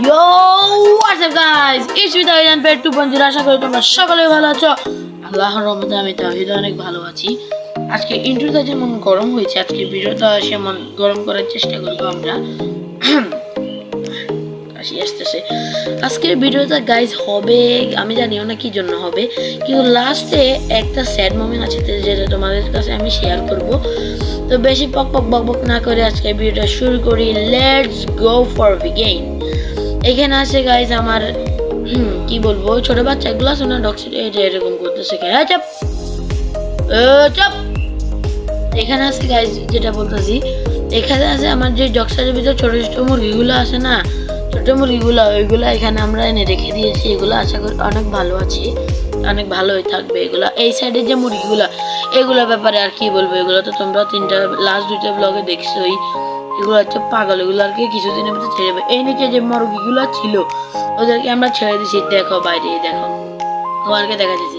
Yo WhatsApp guys it's with Aidan পেট টু পঞ্জির আশা করি তোমরা সকলে ভালো আছো। আল্লাহর রহমতে আমি তাহিদ অনেক ভালো আছি। আজকে ইন্টারভিউটা যেমন গরম হয়েছে, আজকে ভিডিওটা সেমন গরম করার চেষ্টা করব আমরা। কাশি আসতেছে। আজকের ভিডিওটা গাইজ হবে, আমি জানিও না কি জন্য হবে। কিন্তু লাস্টে একটা স্যাড মোমেন্ট আছে যেটা তোমাদের কাছে আমি শেয়ার করব। তো বেশি পক পক বক বক না করে আজকে ভিডিওটা শুরু করি। লেটস গো ফর বিগেইন এখানে আছে গাইজ আমার কি বলব, ছোট বাচ্চাগুলো আছে না ডক্স এটা এরকম করতেছে চাপ চাপ। এখানে আছে গাইজ যেটা বলতেছি, এখানে আছে আমার যে ডক্সারের ভিতর ছোট ছোট মুরগিগুলো আছে না, ছোট মুরগিগুলো, ওইগুলো এখানে আমরা এনে রেখে দিয়েছি, এগুলো আশা করি অনেক ভালো আছে, অনেক ভালোই থাকবে এগুলো। এই সাইডে যে মুরগিগুলো, এগুলোর ব্যাপারে আর কি বলব, এগুলো তো তোমরা তিনটা লাস্ট দুইটা ব্লগে দেখছোই। এগুলো হচ্ছে পাগল, এগুলো আর কি কিছুদিনের ভিতরে ছেড়ে দেবে। এই নিচে যে মুরগিগুলো ছিল, ওদেরকে আমরা ছেড়ে দিছি। দেখো বাইরে দেখো। তোমাকে দেখা দিয়েছি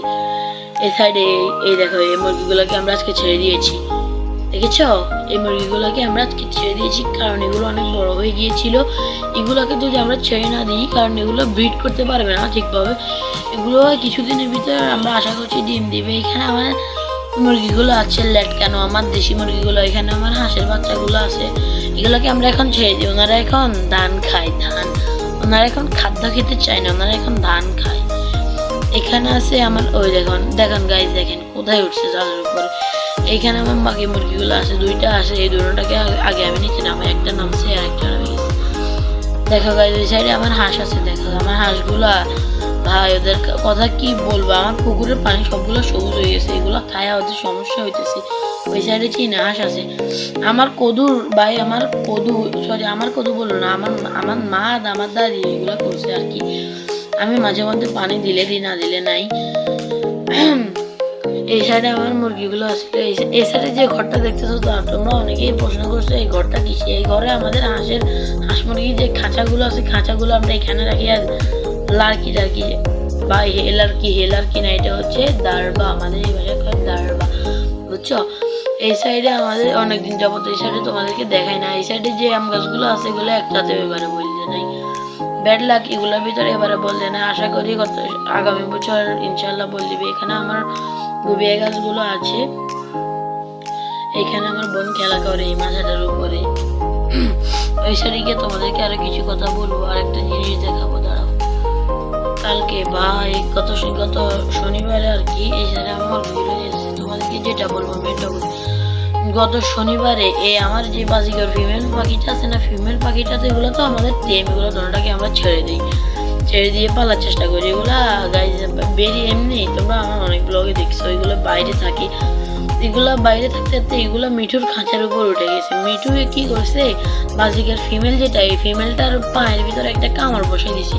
এই সাইডে এই দেখো, এই মুরগিগুলোকে আমরা আজকে ছেড়ে দিয়েছি। দেখেছ? এই মুরগিগুলোকে আমরা আজকে ছেড়ে দিয়েছি কারণ এগুলো অনেক বড় হয়ে গিয়েছিল। এগুলোকে যদি আমরা ছেড়ে না দিই, কারণ এগুলো ব্রিড করতে পারবে না ঠিকভাবে। এগুলো কিছুদিনের ভিতরে আমরা আশা করছি ডিম দিবে। এখানে আমার মুরগিগুলো আছে লেট কেন? আমার দেশি মুরগিগুলো, এখানে আমার হাঁসের বাচ্চাগুলো আছে। এগুলোকে আমরা এখন ছেড়ে দিই। ওনারা এখন ধান খায়, ধান। ওনারা এখন খাদ্য খেতে চায় না, ওনারা এখন ধান খায়। এখানে আছে আমার, ওই দেখুন দেখুন গাইজ দেখেন কোথায় উঠছে চালের উপরে। এইখানে আমার বাকি মুরগিগুলো আছে, দুইটা আছে, এই দুটোটাকে আগে- আমি নিচে নামাই, একটা নামছে আর একটা নামে গেছে। দেখো গাইজ ওই সাইডে আমার হাঁস আছে, দেখো। আমার হাঁসগুলা ভাই, ওদের কথা কি বলব? আমার পুকুরের পানি সবগুলো সবুজ হয়ে গেছে, এগুলো খায়া ওদের সমস্যা হইতেছে। ওই সাইডে চীনা হাঁস আছে। আমার কদুর ভাই, আমার কদু সরি আমার কদু বলো না, আমার আমার মা আমার দাদি এগুলো করছে আর কি। আমি মাঝে মধ্যে পানি দিলে দিই, না দিলে নাই। এই সাইডে আমার মুরগিগুলো আসলে এই সাইডে যে ঘরটা দেখতেছো তোমরা অনেকেই প্রশ্ন করছ, এই ঘরটা কিসে? এই ঘরে আমাদের হাঁসের, হাঁস মুরগির যে খাঁচাগুলো আছে, খাঁচাগুলো আমরা এখানে রাখি আর লার্কি টার্কি বা হেলারকি হেলারকি না, এটা হচ্ছে দারবা, আমাদের এই ভাষায় কয় দারবা, বুঝছ? এই সাইডে আমাদের অনেক দিন যাবত এই সাইডে তোমাদেরকে দেখাই না এই সাইডে যে আম গাছগুলো আছে, এগুলো একটাতে এবারে বলতে নাই। ব্যাড লাক এগুলোর ভিতরে এবারে বলতে না আশা করি গত আগামী বছর ইনশাল্লাহ বল দিবে। এখানে আমার গুবিয়া গাছগুলো আছে। এখানে আমার বোন খেলা করে, এই মাথাটার উপরে। ওই সাইডে গিয়ে তোমাদেরকে আরও কিছু কথা বলব আর একটা জিনিস দেখাবো, দাঁড়াও। কালকে ভাই গত গত শনিবারে আর কি, এই আমার ভিড় এসেছে তোমাদেরকে যেটা বলব, আমি এটা বলব। গত শনিবারে এই আমার যে বাজিকার ফিমেল পাখিটা আছে না ফিমেল পাখিটা তো এগুলো তো আমাদের টেম এগুলো দোনোটাকে আমরা ছেড়ে দিই। ছেড়ে দিয়ে পালার চেষ্টা করি। এগুলা গাইজ বেরিয়ে এমনি, তোমরা আমার অনেক ব্লগে দেখছ, এগুলো বাইরে থাকি। এগুলা বাইরে থাকতে থাকতে এগুলো মিঠুর খাঁচার উপর উঠে গেছে। মিঠু কি করছে? বাজিকার ফিমেল যেটা, এই ফিমেলটার পায়ের ভিতরে একটা কামড় বসে দিছে।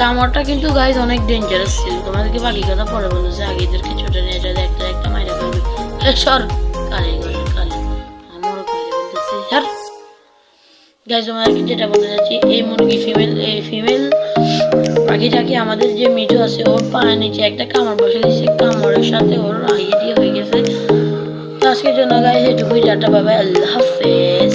কামড়টা কিন্তু গাইজ অনেক ডেঞ্জারাস ছিল। তোমাদেরকে বাকি কথা পরে বলেছে আগে এদেরকে ছোট নিয়ে একটা একটা মাইরা এ, সর। কালে গাইজ তোমাদেরকে যেটা বলতে চাচ্ছি এই মুরগি ফিমেল এই ফিমেল পাখিটাকে আমাদের যে মিঠু আছে ওর পায়ের নিচে একটা কামড় বসে দিয়েছে। কামড়ের সাথে ওর আইডিয়া হয়ে গেছে। আজকের জন্য গাইজ এটুকুই টাটা বাবাই আল্লাহ হাফেজ।